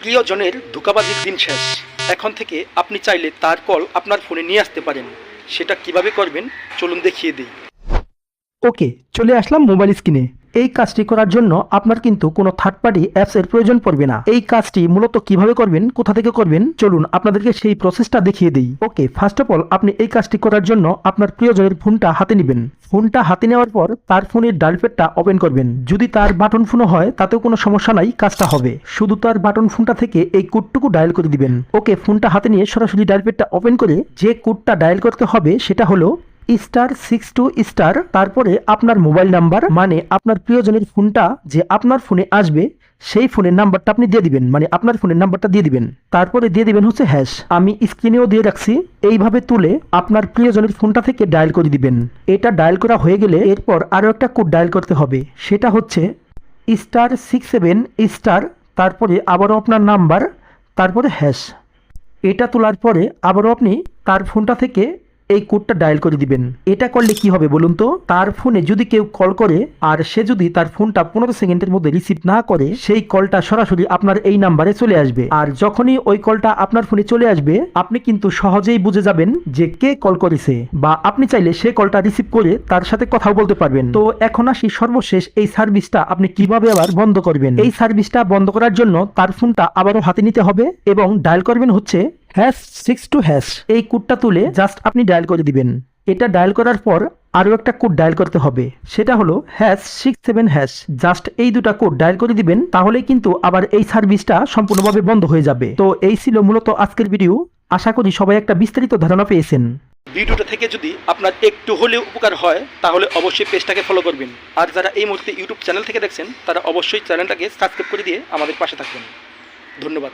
প্রিয়জনের ধোকাবাজির দিন শেষ। এখন থেকে আপনি চাইলে তার কল আপনার ফোনে নিয়ে আসতে পারেন। সেটা কীভাবে করবেন, চলুন দেখিয়ে দিই। ওকে, চলে আসলাম মোবাইল স্ক্রিনে। এই কাজটি করার জন্য আপনার কিন্তু কোনো থার্ড পার্টি অ্যাপস এর প্রয়োজন পড়বে না। এই কাজটি মূলত কীভাবে করবেন, কোথা থেকে করবেন, চলুন আপনাদেরকে সেই প্রসেসটা দেখিয়ে দিই। ওকে ফার্স্ট অফ অল আপনি এই কাজটি করার জন্য আপনার প্রিয়জনের ফোনটা হাতে নেবেন। ফোনটা হাতে নেওয়ার পর তার ফোনের ডায়ালপ্যাডটা ওপেন করবেন। যদি তার বাটন ফোনও হয়, তাতেও কোনো সমস্যা নাই, কাজটা হবে। শুধু তার বাটন ফোনটা থেকে এই কোডটুকু ডায়াল করে দিবেন। ওকে, ফোনটা হাতে নিয়ে সরাসরি ডায়ালপ্যাডটা ওপেন করে যে কোডটা ডায়াল করতে হবে, সেটা হলো স্টার সিক্স টু স্টার তারপরে আপনার মোবাইল নাম্বার মানে আপনার প্রিয়জনের ফোনটা যে আপনার ফোনে আসবে, সেই ফোনের নাম্বারটা আপনি দিয়ে দিবেন। মানে আপনার ফোনের নাম্বারটা দিয়ে দিবেন। তারপরে দিয়ে দিবেন হচ্ছে হ্যাশ আমি স্ক্রিনেও দিয়ে রাখছি। এইভাবে তুলে আপনার প্রিয়জনের ফোনটা থেকে ডায়াল করে দিবেন। এটা ডায়াল করা হয়ে গেলে এরপর আরও একটা কোড ডায়াল করতে হবে। সেটা হচ্ছে স্টার সিক্স সেভেন স্টার তারপরে আবারও আপনার নাম্বার তারপরে হ্যাশ এটা তোলার পরে আবারও আপনি তার ফোনটা থেকে এই কোডটা ডায়াল করে দিবেন। এটা করলে কি হবে বলুন তো? তার ফোনে যদি কেউ কল করে আর সে যদি তার ফোনটা পনেরো সেকেন্ডের মধ্যে রিসিভ না করে, সেই কলটা সরাসরি আপনার এই নাম্বারে চলে আসবে। আর যখনই ওই কলটা আপনার ফোনে চলে আসবে, আপনি কিন্তু সহজেই বুঝে যাবেন যে কে কল করেছে বা আপনি চাইলে সে কলটা রিসিভ করে তার সাথে কথাও বলতে পারবেন। তো এখন আসি সর্বশেষ এই সার্ভিসটা আপনি কীভাবে আবার বন্ধ করবেন? এই সার্ভিসটা বন্ধ করার জন্য তার ফোনটা আবারও হাতে নিতে হবে এবং ডায়াল করবেন হচ্ছে হ্যাশ সিক্স টু হ্যাশ এই কোডটা তুলে জাস্ট আপনি ডায়াল করে দিবেন। এটা ডায়াল করার পর আরও একটা কোড ডায়াল করতে হবে। সেটা হলো hash six seven hash just এই দুটা কোড ডায়াল করে দিবেন, তাহলেই কিন্তু আবার এই সার্ভিসটা সম্পূর্ণভাবে বন্ধ হয়ে যাবে। তো এই ছিল মূলত আজকের ভিডিও আশা করি সবাই একটা বিস্তারিত ধারণা পেয়েছেন। ভিডিওটা থেকে যদি আপনার একটু হলেও উপকার হয়, তাহলে অবশ্যই পেজটাকে ফলো করবেন। আর যারা এই মুহূর্তে ইউটিউব চ্যানেল থেকে দেখছেন, তারা অবশ্যই চ্যানেলটাকে সাবস্ক্রাইব করে দিয়ে আমাদের পাশে থাকবেন। ধন্যবাদ।